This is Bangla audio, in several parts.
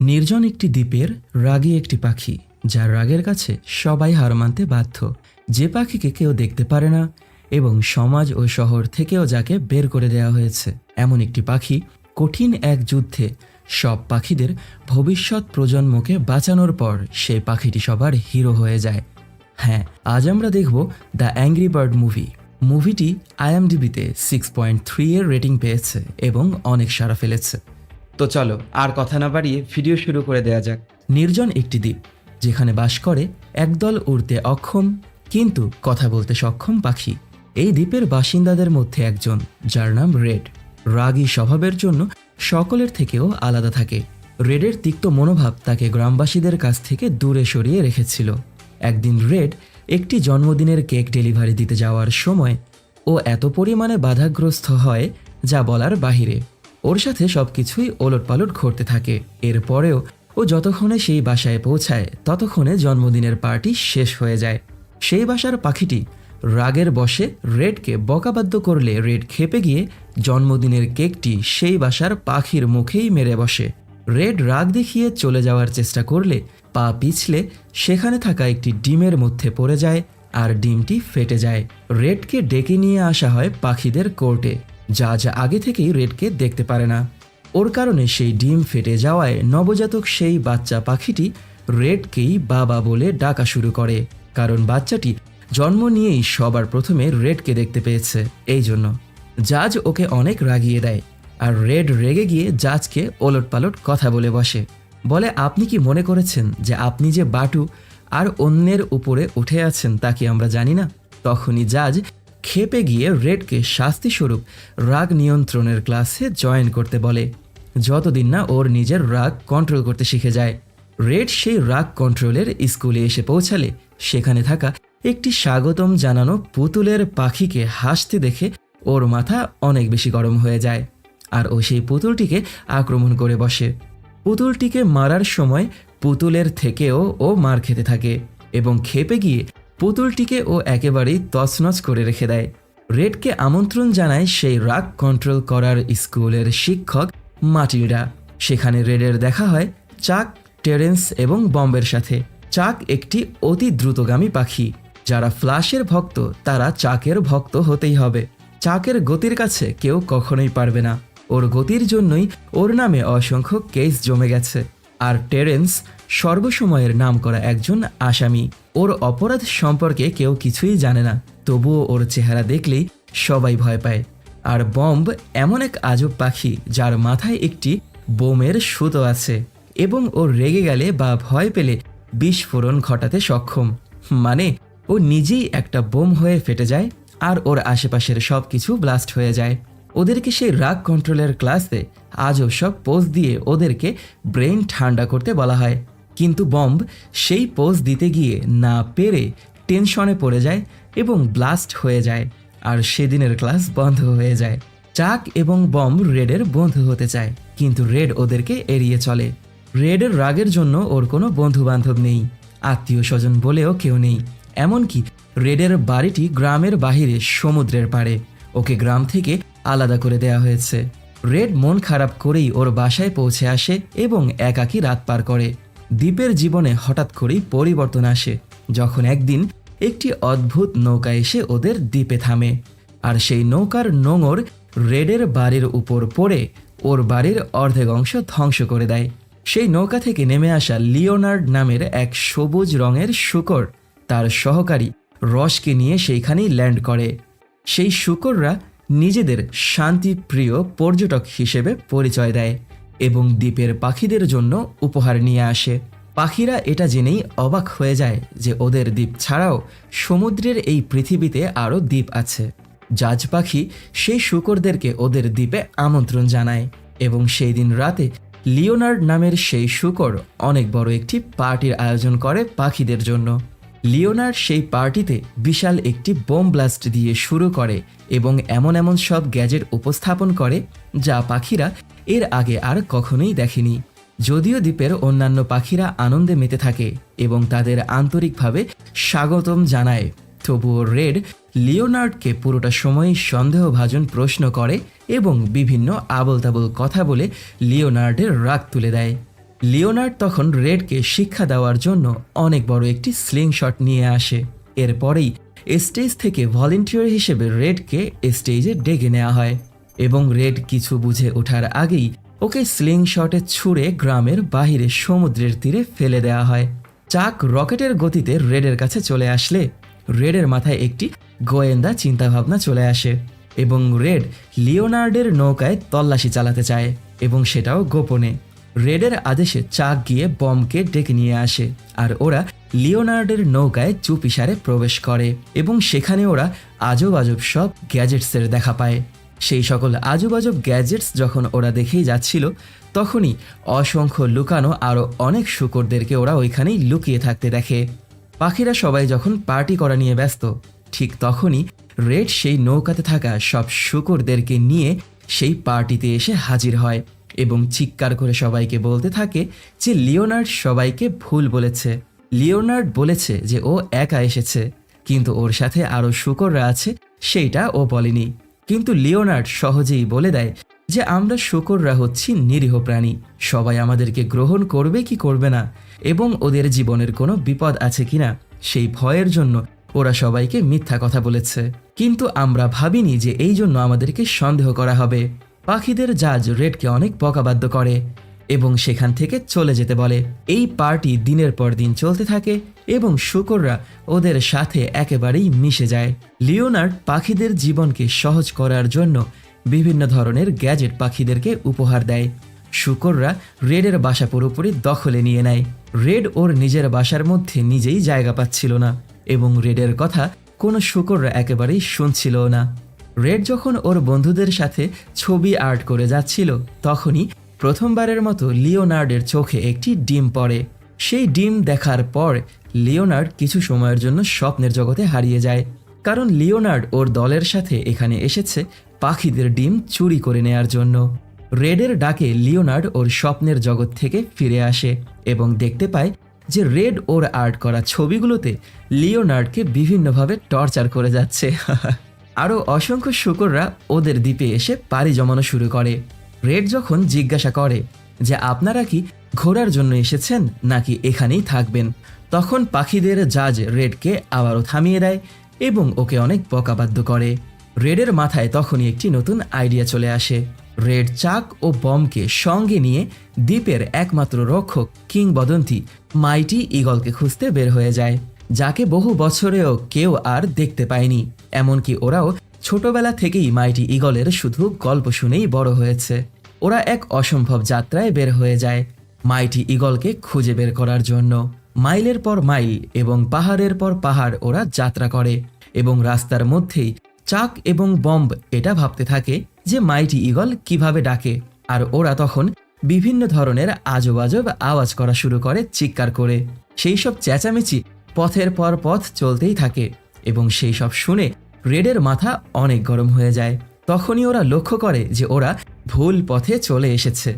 নির্জন একটি দ্বীপের রাগী একটি পাখি, যার রাগের কাছে সবাই হার মানতে বাধ্য। যে পাখিকে কেউ দেখতে পারে না এবং সমাজ ও শহর থেকেও যাকে বের করে দেওয়া হয়েছে। এমন একটি পাখি কঠিন এক যুদ্ধে সব পাখিদের ভবিষ্যৎ প্রজন্মকে বাঁচানোর পর সেই পাখিটি সবার হিরো হয়ে যায়। হ্যাঁ আজ আমরা দেখব দ্য অ্যাংরি বার্ড মুভি। মুভিটি আইএমডিবিতে সিক্স পয়েন্ট থ্রি এর রেটিং পেয়েছে এবং অনেক সাড়া ফেলেছে। তো চলো, আর কথা না বাড়িয়ে ভিডিও শুরু করে দেয়া যাক। নির্জন একটি দ্বীপ, যেখানে বাস করে একদল উড়তে অক্ষম কিন্তু কথা বলতে সক্ষম পাখি। এই দ্বীপের বাসিন্দাদের মধ্যে একজন, যার নাম রেড। রাগী স্বভাবের জন্য সকলের থেকেও আলাদা থাকে। রেডের তিক্ত মনোভাব তাকে গ্রামবাসীদের কাছ থেকে দূরে সরিয়ে রেখেছিল। একদিন রেড একটি জন্মদিনের কেক ডেলিভারি দিতে যাওয়ার সময় ও এত পরিমাণে বাধাগ্রস্ত হয় যা বলার বাহিরে। ওর সাথে সব সবকিছুই ওলটপালট ঘটতে থাকে। এরপরেও ও যতক্ষণে সেই বাসায় পৌঁছায়, ততক্ষণে জন্মদিনের পার্টি শেষ হয়ে যায়। সেই বাসার পাখিটি রাগের বসে রেডকে বকাবাদ্য করলে রেড খেপে গিয়ে জন্মদিনের কেকটি সেই বাসার পাখির মুখেই মেরে বসে। রেড রাগ দেখিয়ে চলে যাওয়ার চেষ্টা করলে পা পিছলে সেখানে থাকা একটি ডিমের মধ্যে পড়ে যায় আর ডিমটি ফেটে যায়। রেডকে ডেকে নিয়ে আসা হয় পাখিদের কোর্টে। যা যা আগে থেকেই রেডকে দেখতে পারে না। ওর কারণে সেই ডিম ফেটে যাওয়ায় নবজাতক সেই বাচ্চা পাখিটি রেডকেই বাবা বলে ডাকা শুরু করে। কারণ বাচ্চাটি জন্ম নিয়েই সবার প্রথমে রেডকে দেখতে পেয়েছে। এই জন্য জাজ ওকে অনেক রাগিয়ে দেয়। আর রেড রেগে গিয়ে জাজকে ওলটপালট কথা বলে বসে। বলে, আপনি কি মনে করেছেন যে আপনি যে বাটু আর অন্যের উপরে উঠে আছেন তা কি আমরা জানি না? তখনই জাজ খেপে গিয়ে রেডকে শাস্তিস্বরূপ রাগ নিয়ন্ত্রণের ক্লাসে জয়েন করতে বলে। যতদিন না ওর নিজের রাগ কন্ট্রোল করতে শিখে যায়। রেড সেই রাগ কন্ট্রোলের স্কুলে এসে পৌঁছালে। সেখানে থাকা একটি স্বাগতম জানানো পুতুলের পাখিকে হাসতে দেখে ওর মাথা অনেক বেশি গরম হয়ে যায়। আর ও সেই পুতুলটিকে আক্রমণ করে বসে। পুতুলটিকে মারার সময় পুতুলের থেকেও ও মার খেতে থাকে এবং খেপে গিয়ে পুতুলটিকে ও একেবারেই তছনছ করে রেখে দেয়। রেডকে আমন্ত্রণ জানায় সেই রাগ কন্ট্রোল করার স্কুলের শিক্ষক মাটিরা সেখানে রেডের দেখা হয় চাক, টেরেন্স এবং বম্বের সাথে। চাক একটি অতি দ্রুতগামী পাখি। যারা ফ্লাশের ভক্ত, তারা চাকের ভক্ত হতেই হবে। চাকের গতির কাছে কেউ কখনোই পারবে না। ওর গতির জন্যই ওর নামে অসংখ্য কেস জমে গেছে। আর টেরেন্স সর্বসময়ের নাম করা একজন আসামি। ওর অপরাধ সম্পর্কে কেউ কিছুই জানে না। তবুও ওর চেহারা দেখলেই সবাই ভয় পায়। আর বম্ব এমন এক আজব পাখি যার মাথায় একটি বোমের সুতো আছে এবং ও রেগে গেলে বা ভয় পেলে বিস্ফোরণ ঘটাতে সক্ষম। মানে ও নিজেই একটা বোম হয়ে ফেটে যায় আর ওর আশেপাশের সব কিছু ব্লাস্ট হয়ে যায়। ওদেরকে সেই রাগ কন্ট্রোলের ক্লাসে আজও সব পোজ দিয়ে ওদেরকে ব্রেন ঠান্ডা করতে বলা হয়। কিন্তু বম্ব সেই পোজ দিতে গিয়ে না পেরে টেনশনে পড়ে যায় এবং ব্লাস্ট হয়ে যায় আর সেদিনের ক্লাস বন্ধ হয়ে যায়। চাক এবং বম্ব রেডের বন্ধু হতে চায়, কিন্তু রেড ওদেরকে এড়িয়ে চলে। রেডের রাগের জন্য ওর কোনো বন্ধু বান্ধব নেই আত্মীয় স্বজন বলেও কেউ নেই। এমনকি রেডের বাড়িটি গ্রামের বাহিরে সমুদ্রের পাড়ে। ওকে গ্রাম থেকে আলাদা করে দেয়া হয়েছে। রেড মন খারাপ করেই ওর বাসায় পৌঁছে আসে এবং একাকী রাত পার করে। দ্বীপের জীবনে হঠাৎ করেই পরিবর্তন আসে, যখন একদিন একটি অদ্ভুত নৌকা এসে ওদের দ্বীপে থামে। আর সেই নৌকার নোঙর রেডের বাড়ির উপর পড়ে ওর বাড়ির অর্ধেক অংশ ধ্বংস করে দেয়। সেই নৌকা থেকে নেমে আসা লিওনার্ড নামের এক সবুজ রঙের শুকর তার সহকারী রসকে নিয়ে সেইখানেই ল্যান্ড করে। সেই শুকররা নিজেদের শান্তিপ্রিয় পর্যটক হিসেবে পরিচয় দেয় এবং দ্বীপের পাখিদের জন্য উপহার নিয়ে আসে। পাখিরা এটা জেনেই অবাক হয়ে যায় যে ওদের দ্বীপ ছাড়াও সমুদ্রের এই পৃথিবীতে আরও দ্বীপ আছে। জাজ পাখি সেই শুকরদেরকে ওদের দ্বীপে আমন্ত্রণ জানায় এবং সেই দিন রাতে লিওনার্ড নামের সেই শুকর অনেক বড় একটি পার্টির আয়োজন করে পাখিদের জন্য। লিওনার্ড সেই পার্টিতে বিশাল একটি বোম ব্লাস্ট দিয়ে শুরু করে এবং এমন এমন সব গ্যাজেট উপস্থাপন করে যা পাখিরা এর আগে আর কখনোই দেখেনি। যদিও দ্বীপের অন্যান্য পাখিরা আনন্দে মেতে থাকে এবং তাদের আন্তরিকভাবে স্বাগতম জানায়। তবুও রেড লিওনার্ডকে পুরোটা সময় সন্দেহভাজন প্রশ্ন করে এবং বিভিন্ন আবল তাবল কথা বলে লিওনার্ডের রাগ তুলে দেয়। লিওনার্ড তখন রেডকে শিক্ষা দেওয়ার জন্য অনেক বড় একটি স্লিং শট নিয়ে আসে। এরপরেই স্টেজ থেকে ভলেন্টিয়ার হিসেবে রেডকে স্টেজে ডেকে নেওয়া হয় এবং রেড কিছু বুঝে ওঠার আগেই ওকে স্লিং শটে ছুঁড়ে গ্রামের বাহিরে সমুদ্রের তীরে ফেলে দেওয়া হয়। চাক রকেটের গতিতে রেডের কাছে চলে আসলে রেডের মাথায় একটি গোয়েন্দা চিন্তাভাবনা চলে আসে এবং রেড লিওনার্ডের নৌকায় তল্লাশি চালাতে চায় এবং সেটাও গোপনে। রেডের আদেশে চাক গিয়ে বমকে ডেকে নিয়ে আসে, আর ওরা লিওনার্ডের নৌকায় চুপিসারে প্রবেশ করে, এবং সেখানে ওরা আজব আজব সব গ্যাজেটসের দেখা পায়। সেই সকল আজব আজব গ্যাজেটস যখন ওরা দেখেই যাচ্ছিল, তখনই অসংখ্য লুকানো আরও অনেক শুকরদেরকে ওরা ওইখানেই লুকিয়ে থাকতে দেখে। পাখিরা সবাই যখন পার্টি করা নিয়ে ব্যস্ত, ঠিক তখনই রেড সেই নৌকাতে থাকা সব শুকরদেরকে নিয়ে সেই পার্টিতে এসে হাজির হয়। এবং চিৎকার করে সবাইকে বলতে থাকে যে লিওনার্ড সবাইকে ভুল বলেছে। লিওনার্ড বলেছে যে ও একা এসেছে, কিন্তু ওর সাথে আরও শুকররা আছে, সেইটা ও বলেনি। কিন্তু লিওনার্ড সহজেই বলে দেয় যে আমরা শুকররা হচ্ছি নিরীহ প্রাণী, সবাই আমাদেরকে গ্রহণ করবে কি করবে না, এবং ওদের জীবনের কোনো বিপদ আছে কিনা সেই ভয়ের জন্য ওরা সবাইকে মিথ্যা কথা বলেছে। কিন্তু আমরা ভাবিনি যে এই জন্য আমাদেরকে সন্দেহ করা হবে। পাখিদের জাজ রেডকে অনেক বকাবাদ্য করে এবং সেখান থেকে চলে যেতে বলে। এই পার্টি দিনের পর দিন চলতে থাকে এবং শুকররা ওদের সাথে একেবারেই মিশে যায়। লিওনার্ড পাখিদের জীবনকে সহজ করার জন্য বিভিন্ন ধরনের গ্যাজেট পাখিদেরকে উপহার দেয়। শুকররা রেডের বাসা পুরোপুরি দখলে নিয়ে নেয়। রেড ওর নিজের বাসার মধ্যে নিজেই জায়গা পাচ্ছিল না এবং রেডের কথা কোনো শুকররা একেবারেই শুনছিল না। রেড যখন ওর বন্ধুদের সাথে ছবি আর্ট করে যাচ্ছিল, তখনই প্রথমবারের মতো লিওনার্ডের চোখে একটি ডিম পড়ে। সেই ডিম দেখার পর লিওনার্ড কিছু সময়ের জন্য স্বপ্নের জগতে হারিয়ে যায়। কারণ লিওনার্ড ওর দলের সাথে এখানে এসেছে পাখিদের ডিম চুরি করে নেয়ার জন্য। রেডের ডাকে লিওনার্ড ওর স্বপ্নের জগৎ থেকে ফিরে আসে এবং দেখতে পায় যে রেড ওর আর্ট করা ছবিগুলোতে লিওনার্ডকে বিভিন্নভাবে টর্চার করে যাচ্ছে। আরও অসংখ্য শুকররা ওদের দ্বীপে এসে পাড়ি জমানো শুরু করে। রেড যখন জিজ্ঞাসা করে যে আপনারা কি ঘোরার জন্য এসেছেন নাকি এখানেই থাকবেন, তখন পাখিদের জাজ রেডকে আবারও থামিয়ে দেয় এবং ওকে অনেক বকাবাদ্য করে। রেডের মাথায় তখনই একটি নতুন আইডিয়া চলে আসে। রেড চাক ও বমকে সঙ্গে নিয়ে দ্বীপের একমাত্র রক্ষক কিংবদন্তি মাইটি ইগলকে খুঁজতে বের হয়ে যায়। যাকে বহু বছরেও কেউ আর দেখতে পায়নি। এমনকি ওরাও ছোটবেলা থেকেই মাইটি ইগলের শুধু গল্প শুনেই বড় হয়েছে। ওরা এক অসম্ভব যাত্রায় বের হয়ে যায় মাইটি ইগলকে খুঁজে বের করার জন্য। মাইলের পর মাইল এবং পাহাড়ের পর পাহাড় ওরা যাত্রা করে এবং রাস্তার মধ্যেই চাক এবং বম্ব এটা ভাবতে থাকে যে মাইটি ইগল কীভাবে ডাকে। আর ওরা তখন বিভিন্ন ধরনের আজব আজব আওয়াজ করা শুরু করে চিৎকার করে। সেই সব চেঁচামেচি পথের পর পথ চলতেই থাকে এবং সেই সব শুনে রেডের মাথা অনেক গরম হয়ে যায়। তখনই ওরা লক্ষ্য করে যে ওরা ভুল পথে চলে এসেছে।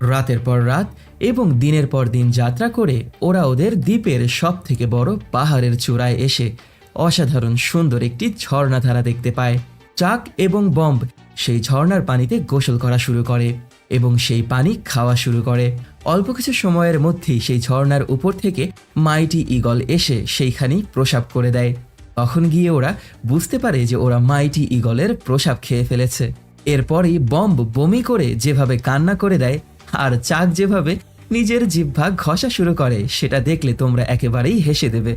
রাতের পর রাত এবং দিনের পর দিন যাত্রা করে ওরা ওদের দ্বীপের সব থেকে বড় পাহাড়ের চূড়ায় এসে অসাধারণ সুন্দর একটি ঝর্ণাধারা দেখতে পায়। চাক এবং বম্ব সেই ঝর্ণার পানিতে গোসল করা শুরু করে। এবং সেই পানি খাওয়া শুরু করে। অল্প কিছু সময়ের মধ্যেই সেই ঝর্ণার উপর থেকে মাইটি ইগল এসে সেইখানেই প্রসাব করে দেয়। তখন গিয়ে ওরা বুঝতে পারে যে ওরা মাইটি ইগলের প্রসাব খেয়ে ফেলেছে। এরপরই বম্ব বমি করে যেভাবে কান্না করে দেয় আর চাক যেভাবে নিজের জিহ্বা ঘষা শুরু করে, সেটা দেখলে তোমরা একেবারেই হেসে দেবে।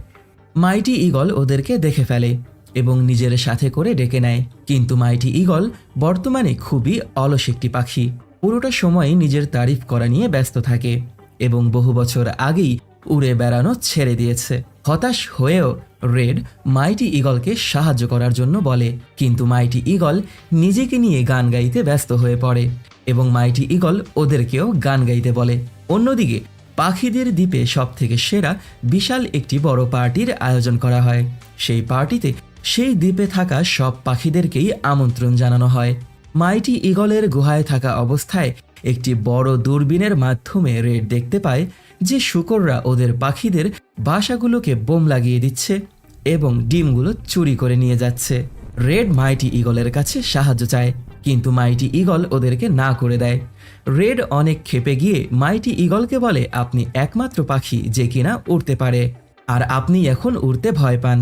মাইটি ইগল ওদেরকে দেখে ফেলে এবং নিজের সাথে করে ডেকে নেয়। কিন্তু মাইটি ইগল বর্তমানে খুবই অলস একটি পাখি। পুরোটা সময় নিজের তারিফ করা নিয়ে ব্যস্ত থাকে এবং বহু বছর আগেই উড়ে বেড়ানো ছেড়ে দিয়েছে। হতাশ হয়েও রেড মাইটি ইগলকে সাহায্য করার জন্য বলে, কিন্তু মাইটি ইগল নিজেকে নিয়ে গান গাইতে ব্যস্ত হয়ে পড়ে এবং মাইটি ইগল ওদেরকেও গান গাইতে বলে। অন্যদিকে, পাখিদের দ্বীপে সব থেকে সেরা বিশাল একটি বড় পার্টির আয়োজন করা হয়। সেই পার্টিতে সেই দ্বীপে থাকা সব পাখিদেরকেই আমন্ত্রণ জানানো হয়। মাইটি ইগলের গুহায় থাকা অবস্থায় একটি বড় দূরবীনের মাধ্যমে রেড দেখতে পায় যে শুকররা ওদের পাখিদের বাসাগুলোকে বোম লাগিয়ে দিচ্ছে এবং ডিমগুলো চুরি করে নিয়ে যাচ্ছে। রেড মাইটি ইগলের কাছে সাহায্য চায়, কিন্তু মাইটি ইগল ওদেরকে না করে দেয়। রেড অনেক ক্ষেপে গিয়ে মাইটি ইগলকে বলে, আপনি একমাত্র পাখি যে কিনা উড়তে পারে, আর আপনি এখন উড়তে ভয় পান।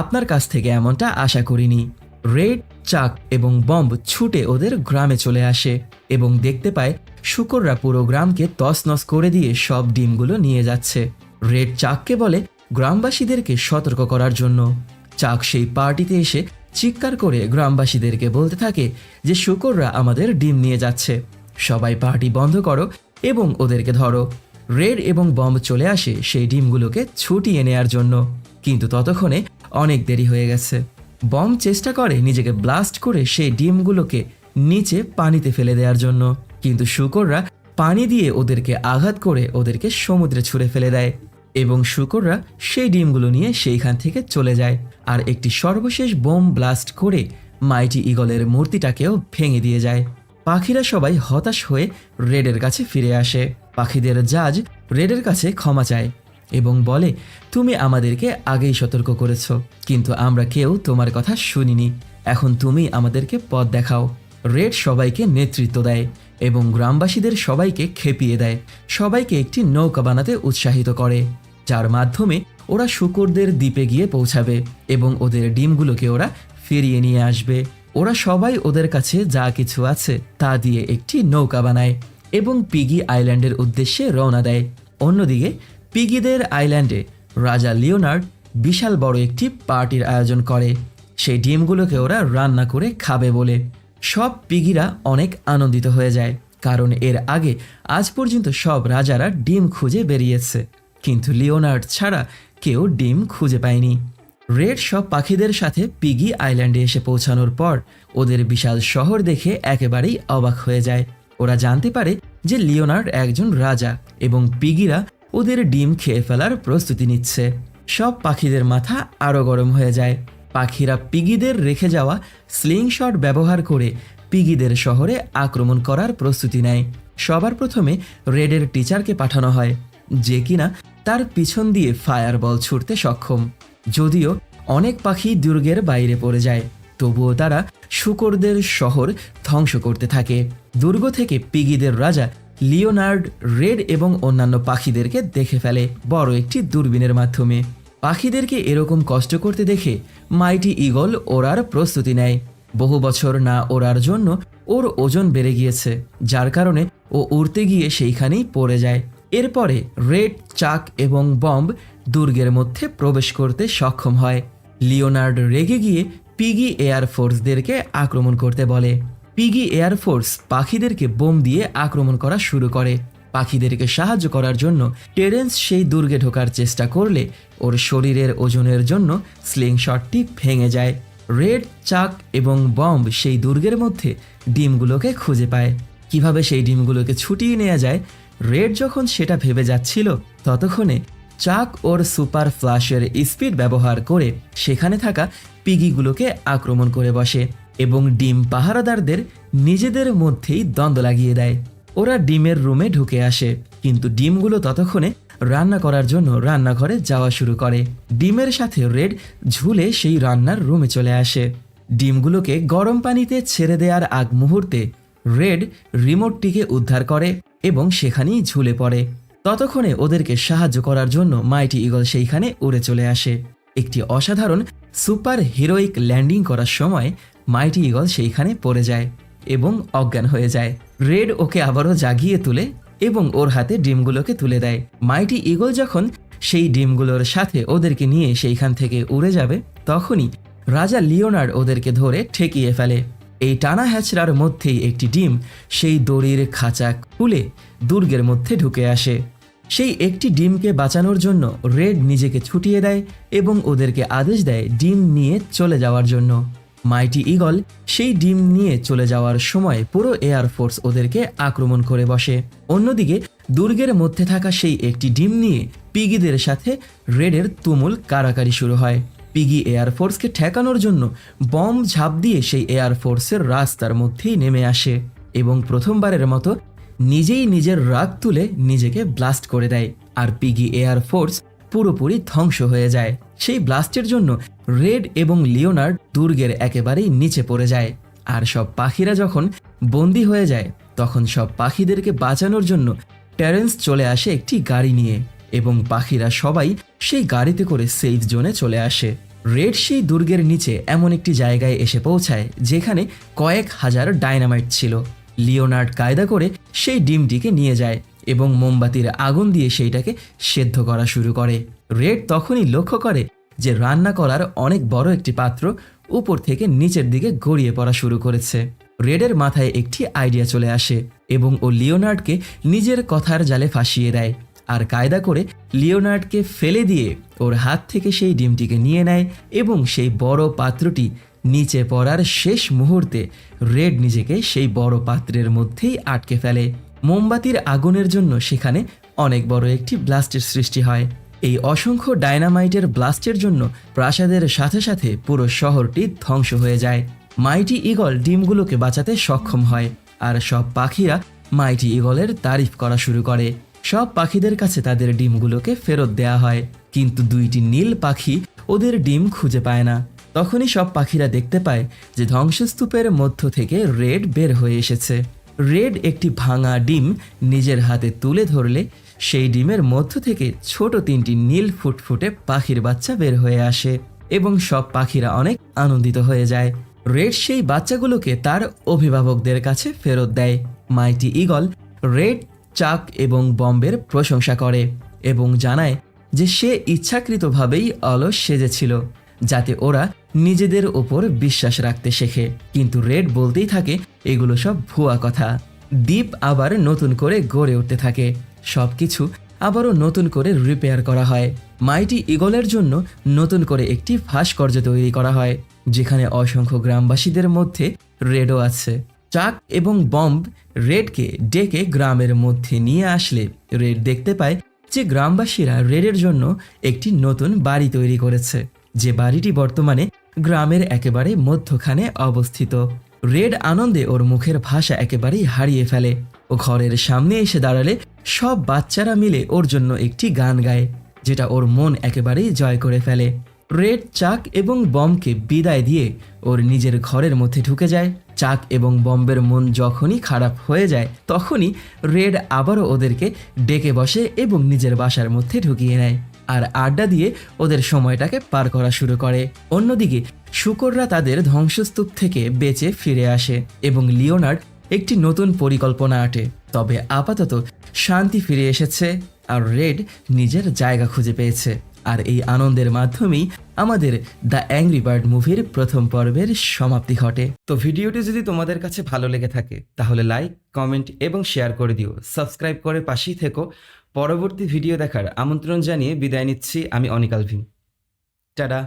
আপনার কাছ থেকে এমনটা আশা করিনি। রেড চাক এবং বম্ব ছুটে ওদের গ্রামে চলে আসে এবং দেখতে পায় শুকররা পুরো গ্রামকে তছনছ করে দিয়ে সব ডিমগুলো নিয়ে যাচ্ছে। রেড চাককে বলে গ্রামবাসীদেরকে সতর্ক করার জন্য। চাক সেই পার্টিতে এসে চিৎকার করে গ্রামবাসীদেরকে বলতে থাকে যে, শুকররা আমাদের ডিম নিয়ে যাচ্ছে। সবাই পার্টি বন্ধ করো এবং ওদেরকে ধরো। রেড এবং বম্ব চলে আসে সেই ডিমগুলোকে ছুটিয়ে নেয়ার জন্য। কিন্তু ততক্ষণে অনেক দেরি হয়ে গেছে। বম চেষ্টা করে নিজেকে ব্লাস্ট করে সেই ডিমগুলোকে নিচে পানিতে ফেলে দেওয়ার জন্য। কিন্তু শুকররা পানি দিয়ে ওদেরকে আঘাত করে ওদেরকে সমুদ্রে ছুঁড়ে ফেলে দেয় এবং শুকররা সেই ডিমগুলো নিয়ে সেইখান থেকে চলে যায়। আর একটি সর্বশেষ বোম ব্লাস্ট করে মাইটি ইগলের মূর্তিটাকেও ভেঙে দিয়ে যায়। পাখিরা সবাই হতাশ হয়ে রেডের কাছে ফিরে আসে। পাখিদের জাজ রেডের কাছে ক্ষমা চায়। এবং বলে, তুমি আমাদেরকে আগেই সতর্ক করেছ, কিন্তু আমরা কেউ তোমার কথা শুনিনি। এখন তুমি আমাদেরকে পথ দেখাও। রেড সবাইকে নেতৃত্ব দেয় এবং গ্রামবাসীদের সবাইকে খেপিয়ে দেয়। সবাইকে একটি নৌকা বানাতে উৎসাহিত করে, যার মাধ্যমে ওরা শুকরদের দ্বীপে গিয়ে পৌঁছাবে এবং ওদের ডিমগুলোকে ওরা ফিরিয়ে নিয়ে আসবে। ওরা সবাই ওদের কাছে যা কিছু আছে তা দিয়ে একটি নৌকা বানায় এবং পিগি আইল্যান্ডের উদ্দেশ্যে রওনা দেয়। অন্যদিকে পিগিদের আইল্যান্ডে রাজা লিওনার্ড বিশাল বড় একটি পার্টির আয়োজন করে। সেই ডিমগুলোকে ওরা রান্না করে খাবে বলে। সব পিগিরা অনেক আনন্দিত হয়ে যায়, কারণ এর আগে আজ পর্যন্ত সব রাজারা ডিম খুঁজে বেরিয়েছে। কিন্তু লিওনার্ড ছাড়া কেউ ডিম খুঁজে পায়নি। রেড সব পাখিদের সাথে পিগি আইল্যান্ডে এসে পৌঁছানোর পর ওদের বিশাল শহর দেখে একেবারেই অবাক হয়ে যায়। ওরা জানতে পারে যে লিওনার্ড একজন রাজা এবং পিগিরা ওদের ডিম খেয়ে ফেলার প্রস্তুতি নিচ্ছে। সব পাখিদের মাথা আরও গরম হয়ে যায়। পাখিরা পিগিদের রেখে যাওয়া স্লিং শট ব্যবহার করে পিগিদের শহরে আক্রমণ করার প্রস্তুতি নেয়। সবার প্রথমে রেডের টিচারকে পাঠানো হয়, যে কিনা তার পিছন দিয়ে ফায়ার বল ছুটতে সক্ষম। যদিও অনেক পাখি দুর্গের বাইরে পড়ে যায়, তবুও তারা শুকরদের শহর ধ্বংস করতে থাকে। দুর্গ থেকে পিগিদের রাজা লিওনার্ড, রেড এবং অন্যান্য পাখিদেরকে দেখে ফেলে বড় একটি দূরবীনের মাধ্যমে। পাখিদেরকে এরকম কষ্ট করতে দেখে মাইটি ইগল ওড়ার প্রস্তুতি নেয়। বহু বছর না ওড়ার জন্য ওর ওজন বেড়ে গিয়েছে, যার কারণে ও উড়তে গিয়ে সেইখানেই পড়ে যায়। এরপরে রেড, চাক এবং বম্ব দুর্গের মধ্যে প্রবেশ করতে সক্ষম হয়। লিওনার্ড রেগে গিয়ে পিগি এয়ারফোর্সদেরকে আক্রমণ করতে বলে। পিগি এয়ারফোর্স পাখিদেরকে বোম দিয়ে আক্রমণ করা শুরু করে। পাখিদেরকে সাহায্য করার জন্য টেরেন্স সেই দুর্গে ঢোকার চেষ্টা করলে ওর শরীরের ওজনের জন্য স্লিং শটটি ভেঙে যায়। রেড, চাক এবং বম্ব সেই দুর্গের মধ্যে ডিমগুলোকে খুঁজে পায়। কীভাবে সেই ডিমগুলোকে ছুটিয়ে নেওয়া যায়? রেড যখন সেটা ভেবে যাচ্ছিল, ততক্ষণে চাক ওর সুপার ফ্লাশের স্পিড ব্যবহার করে সেখানে থাকা পিগিগুলোকে আক্রমণ করে বসে। এবং ডিম পাহারাদারদের নিজেদের মধ্যেই দ্বন্দ্ব লাগিয়ে দেয়। ওরা ডিমের রুমে ঢুকে আসে, কিন্তু ডিমগুলো ততক্ষণে রান্না করার জন্য রান্নাঘরে যাওয়া শুরু করে। ডিমের সাথে রেড ঝুলে সেই রান্নার রুমে চলে আসে। ডিমগুলোকে গরম পানিতে ছেড়ে দেওয়ার আগ মুহূর্তে রেড রিমোটটিকে উদ্ধার করে এবং সেখানেই ঝুলে পড়ে। ততক্ষণে ওদেরকে সাহায্য করার জন্য মাইটি ইগল সেইখানে উড়ে চলে আসে। একটি অসাধারণ সুপার হিরোইক ল্যান্ডিং করার সময় মাইটি ইগল সেইখানে পড়ে যায় এবং অজ্ঞান হয়ে যায়। রেড ওকে আবারও জাগিয়ে তুলে এবং ওর হাতে ডিমগুলোকে তুলে দেয়। মাইটি ইগল যখন সেই ডিমগুলোর সাথে ওদেরকে নিয়ে সেইখান থেকে উড়ে যাবে, তখনই রাজা লিওনার্ড ওদেরকে ধরে ঠেকিয়ে ফেলে। এই টানা হ্যাচড়ার মধ্যেই একটি ডিম সেই দড়ির খাঁচা খুলে দুর্গের মধ্যে ঢুকে আসে। সেই একটি ডিমকে বাঁচানোর জন্য রেড নিজেকে ছুটিয়ে দেয় এবং ওদেরকে আদেশ দেয় ডিম নিয়ে চলে যাওয়ার জন্য। মাইটি ইগল সেই ডিম নিয়ে চলে যাওয়ার সময় পুরো এয়ারফোর্স ওদেরকে আক্রমণ করে বসে। অন্যদিকে দুর্গের মধ্যে থাকা সেই একটি ডিম নিয়ে পিগিদের সাথে রেডের তুমুল কারাকারি শুরু হয়। পিগি এয়ারফোর্সকে ঠেকানোর জন্য বম ঝাঁপ দিয়ে সেই এয়ারফোর্সের রাস্তার মধ্যেই নেমে আসে এবং প্রথমবারের মতো নিজেই নিজের রাগ তুলে নিজেকে ব্লাস্ট করে দেয়। আর পিগি এয়ারফোর্স পুরোপুরি ধ্বংস হয়ে যায়। সেই ব্লাস্টের জন্য রেড এবং লিওনার্ড দুর্গের একেবারেই নিচে পড়ে যায়। আর সব পাখিরা যখন বন্দি হয়ে যায়, তখন সব পাখিদেরকে বাঁচানোর জন্য ট্যারেন্স চলে আসে একটি গাড়ি নিয়ে এবং পাখিরা সবাই সেই গাড়িতে করে সেফ জোনে চলে আসে। রেড সেই দুর্গের নিচে এমন একটি জায়গায় এসে পৌঁছায়, যেখানে কয়েক হাজার ডায়নামাইট ছিল। লিওনার্ড কায়দা করে সেই ডিমটিকে নিয়ে যায়। এবং মোমবাতির আগুন দিয়ে সেইটাকে সেদ্ধ করা শুরু করে। রেড তখনই লক্ষ্য করে যে রান্না করার অনেক বড় একটি পাত্র উপর থেকে নিচের দিকে গড়িয়ে পড়া শুরু করেছে। রেডের মাথায় একটি আইডিয়া চলে আসে এবং ও লিওনার্ডকে নিজের কথার জালে ফাঁসিয়ে দেয় আর কায়দা করে লিওনার্ডকে ফেলে দিয়ে ওর হাত থেকে সেই ডিমটিকে নিয়ে নেয় এবং সেই বড় পাত্রটি নিচে পড়ার শেষ মুহূর্তে রেড নিজেকে সেই বড় পাত্রের মধ্যেই আটকে ফেলে। মোমবাতির আগুনের জন্য সেখানে অনেক বড় একটি ব্লাস্টের সৃষ্টি হয়। এই অসংখ্য ডায়নামাইটের ব্লাস্টের জন্য প্রাসাদের সাথে সাথে পুরো শহরটি ধ্বংস হয়ে যায়। মাইটি ইগল ডিমগুলোকে বাঁচাতে সক্ষম হয় আর সব পাখিরা মাইটি ইগলের তারিফ করা শুরু করে। সব পাখিদের কাছে তাদের ডিমগুলোকে ফেরত দেয়া হয়। কিন্তু দুইটি নীল পাখি ওদের ডিম খুঁজে পায় না। তখনই সব পাখিরা দেখতে পায় যে ধ্বংসস্তূপের মধ্য থেকে রেড বের হয়ে এসেছে। রেড একটি ভাঙা ডিম নিজের হাতে তুলে ধরলে, সেই ডিমের মধ্য থেকে ছোট তিনটি নীল ফুটফুটে পাখির বাচ্চা বের হয়ে আসে এবং সব পাখিরা অনেক আনন্দিত হয়ে যায়। রেড সেই বাচ্চাগুলোকে তার অভিভাবকদের কাছে ফেরত দেয়। মাইটি ইগল রেড, চাক এবং বম্বের প্রশংসা করে এবং জানায় যে সে ইচ্ছাকৃতভাবেই অলস সেজেছিল, যাতে ওরা নিজেদের ওপর বিশ্বাস রাখতে শেখে। কিন্তু রেড বলতেই থাকে এগুলো সব ভুয়া কথা। দ্বীপ আবার নতুন করে গড়ে উঠতে থাকে। সব কিছু আবারও নতুন করে রিপেয়ার করা হয়। মাইটি ইগলের জন্য নতুন করে একটি ভাস্কর্য তৈরি করা হয়, যেখানে অসংখ্য গ্রামবাসীদের মধ্যে রেডও আছে। চাক এবং বম্ব রেডকে ডেকে গ্রামের মধ্যে নিয়ে আসলে রেড দেখতে পায় যে গ্রামবাসীরা রেডের জন্য একটি নতুন বাড়ি তৈরি করেছে, যে বাড়িটি বর্তমানে গ্রামের একেবারে মধ্যখানে অবস্থিত। রেড আনন্দে ওর মুখের ভাষা একেবারেই হারিয়ে ফেলে। ও ঘরের সামনে এসে দাঁড়ালে সব বাচ্চারা মিলে ওর জন্য একটি গান গায়, যেটা ওর মন একেবারেই জয় করে ফেলে। রেড চাক এবং বমকে বিদায় দিয়ে ওর নিজের ঘরের মধ্যে ঢুকে যায়। চাক এবং বম্বের মন যখনই খারাপ হয়ে যায়, তখনই রেড আবারও ওদেরকে ডেকে বসে এবং নিজের বাসার মধ্যে ঢুকিয়ে নেয়। আর আড্ডা দিয়ে ওদের সময়টাকে পার করা শুরু করে। অন্যদিকে শুকররা তাদের ধ্বংসস্তূপ থেকে বেঁচে ফিরে আসে এবং লিওনার্ড একটি নতুন পরিকল্পনা আটে। তবে আপাতত শান্তি ফিরে এসেছে আর রেড নিজের জায়গা খুঁজে পেয়েছে। আর এই আনন্দের মাধ্যমেই আমাদের দ্য অ্যাংরি বার্ড মুভির প্রথম পর্বের সমাপ্তি ঘটে। তো ভিডিওটি যদি তোমাদের কাছে ভালো লেগে থাকে, তাহলে লাইক, কমেন্ট এবং শেয়ার করে দিও। সাবস্ক্রাইব করে পাশেই থেকো। পরবর্তী ভিডিও দেখার আমন্ত্রণ জানিয়ে বিদায় নিচ্ছি আমি অনিকাল ভিম টাটা।